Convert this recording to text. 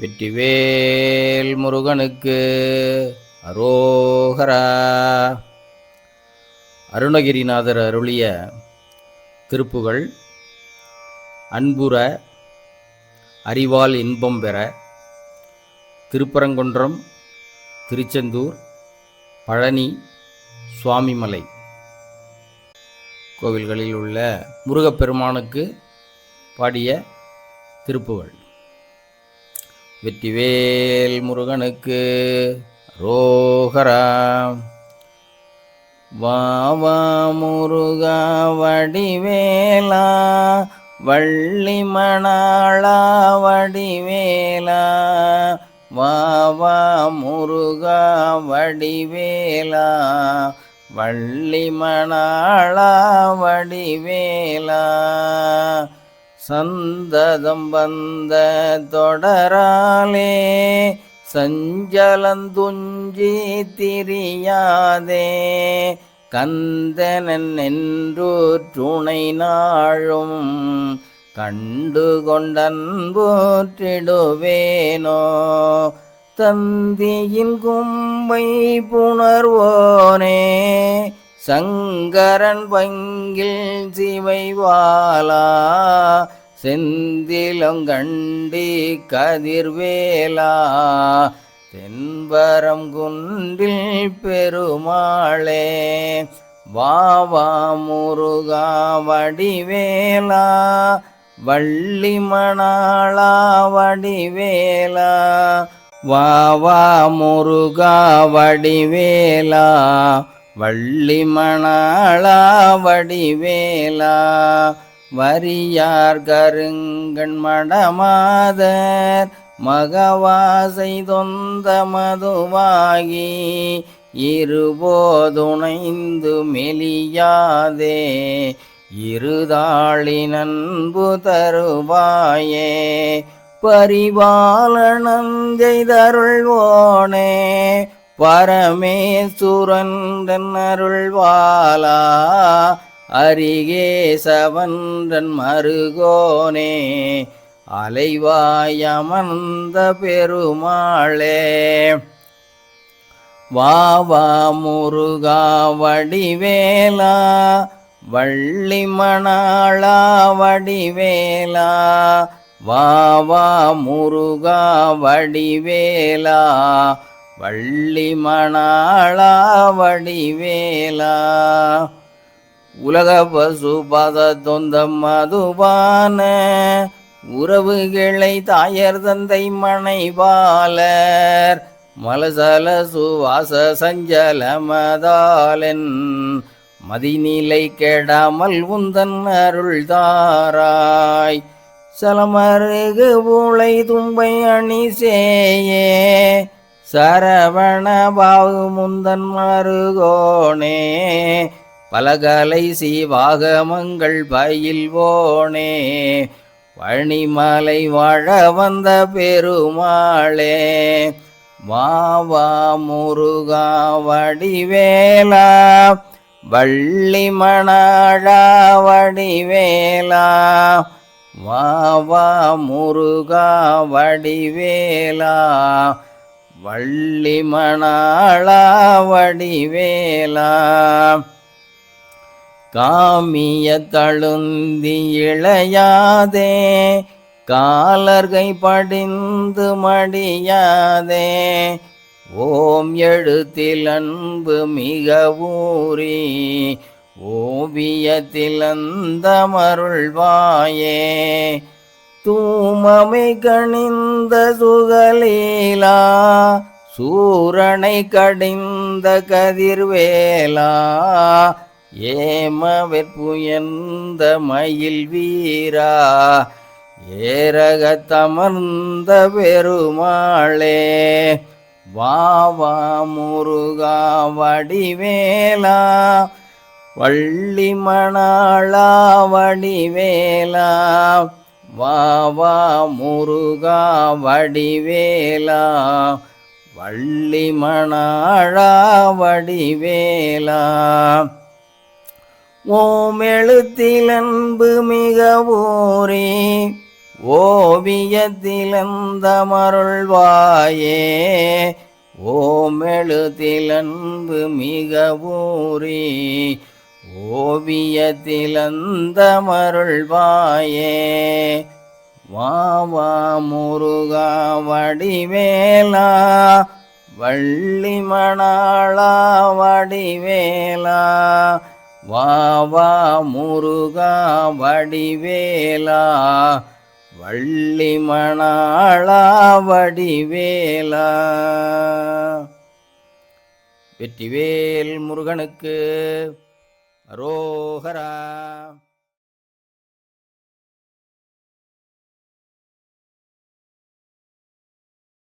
வெற்றிவேல் முருகனுக்கு அரோகரா. அருணகிரிநாதர் அருளிய திருப்புகள் அன்புற அறிவால் இன்பம் பெற திருப்பரங்குன்றம் திருச்செந்தூர் பழனி சுவாமிமலை. கோவில்களில் உள்ள முருகப்பெருமானுக்கு பாடிய திருப்புகள். வெற்றிவேல் முருகனுக்கு ரோகரா வாவா முருகா வடிவேலா வள்ளி மணாளா வடிவேலா. வாவா முருகா வடிவேலா வள்ளி மணாளா வடிவேலா. சந்ததம் வந்த தொடராலே சஞ்சலந்துஞ்சி திரியாதே கந்தனன் என்று துணை நாழும் கண்டு கொண்டன்போற்றிடுவேனோ தந்தியின் கும்பை புணர்வோனே சங்கரன் பங்கில் சிவைவாலா செந்திலங்கண்டி கதிர்வேலா தென்பரம் குன்றில் பெருமாளே வாவா முருகா வடிவேலா வள்ளி மணாளா வடிவேலா வாவா முருகா வடிவேலா வள்ளி மணாளா வடிவேலா வரியார் கருங்கண் மடமாதர் மகவாசை தொந்த மதுவாகி இருபோதுணைந்து மெலியாதே இருதாளி நண்பு தருவாயே பரிபாலனஞ்செய்தருள்வோனே பரமேசுரன் அருள்வாலா அரிகேசவன்றன் மருகோனே அலைவாயமர்ந்த பெருமாளே. வாவா முருகா வடிவேலா வள்ளி மணாளா வடிவேலா வாவா முருகா வடிவேலா வள்ளி மணாளா வடிவேலா உலக பசுபத தொந்தம் மதுபான உறவுகளை தாயர் தந்தை மனைவாளர். மலசல சுவாச சஞ்சல மதாலன் மதிநிலை கெடாமல் உந்தன் அருள் தாராய் சலமருகு பூளை தும்பை அணி சேயே சரவண பாவு முந்தன் மருகோனே பலகலை சீவாகமங்கள் பயில்வோனே பழனிமலை வாழ வந்த பெருமாளே வாவா முருகா வடிவேலா வள்ளி மணாழா வடிவேலா வாவா முருகா வடிவேலா. வள்ளி மணாளா வடிவேலா. காமிய தழுந்தி இளையாதே காலர்கை படிந்து மடியாதே. ஓம் எழுத்தில் அன்பு மிக ஊறி ஓவியத்தில் அந்த மருள்வாயே தூமமை கணிந்த சுகலீலா சூரனை கடிந்த கதிர்வேலா ஏமவெற்புயர்ந்த மயில் வீரா ஏரகத்தமர்ந்த பெருமாளே வாவா முருகா வடிவேலா வள்ளி மணாளா வடிவேலா வா வா முருகா வடிவேலா வள்ளி மணாழா வடிவேலா. ஓம் எழுத்தில் அன்பு மிக ஊரே ஓவியத்திலந்தமருள்வாயே ஓமெழுதிலன்பு மிக ஊரே ஓவியத்திலந்தமருள்வாயே. வா வா முருகா வடிவேலா வள்ளி மணாளா வடிவேலா. வாவா முருகா வடிவேலா வள்ளி மணாளா வடிவேலா. வெற்றிவேல் முருகனுக்கு அரோகரா